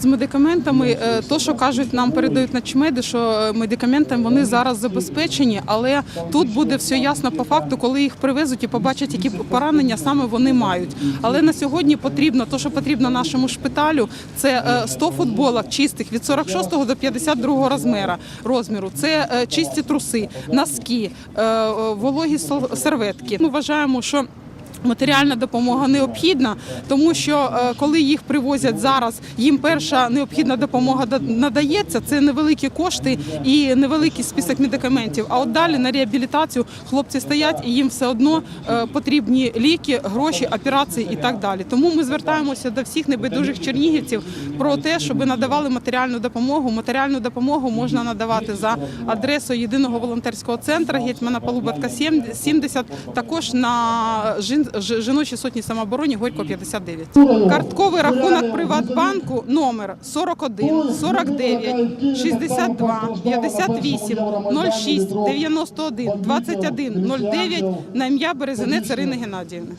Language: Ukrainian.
З медикаментами, е, то що кажуть, нам передають начмеди, що е, медикаментами вони зараз забезпечені, але тут буде все ясно по факту, коли їх привезуть і побачать, які поранення саме вони мають. Але на сьогодні потрібно, то що потрібно нашому шпиталю, це е, 100 футболок чистих від 46 до 52 розміру. розміру. Це е, чисті труси, носки, е, е, вологі серветки. Ми вважаємо, що Матеріальна допомога необхідна, тому що е, коли їх привозять зараз, їм перша необхідна допомога надається. Це невеликі кошти і невеликий список медикаментів. А от далі на реабілітацію хлопці стоять і їм все одно е, потрібні ліки, гроші, операції і так далі. Тому ми звертаємося до всіх небайдужих чернігівців про те, щоб надавали матеріальну допомогу. Матеріальну допомогу можна надавати за адресою єдиного волонтерського центру гетьмана Полубатка 70, також на жін- ж- жіночій сотні самообороні Горько 59. Картковий рахунок Приватбанку номер 41 49 62 58 06 91 21 09 на ім'я Березинець Ірини Геннадіївни.